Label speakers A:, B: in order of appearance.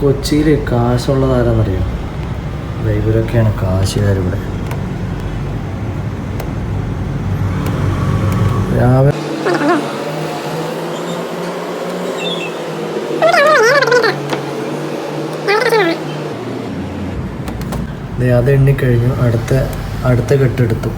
A: കൊച്ചിയിൽ കാശുള്ളത് ആരാന്നറിയോ ഇവരൊക്കെയാണ് കാശുകാരിവിടെ. രാവിലെ ദേ അത് എണ്ണിക്കഴിഞ്ഞു അടുത്ത അടുത്ത കെട്ടെടുത്തു.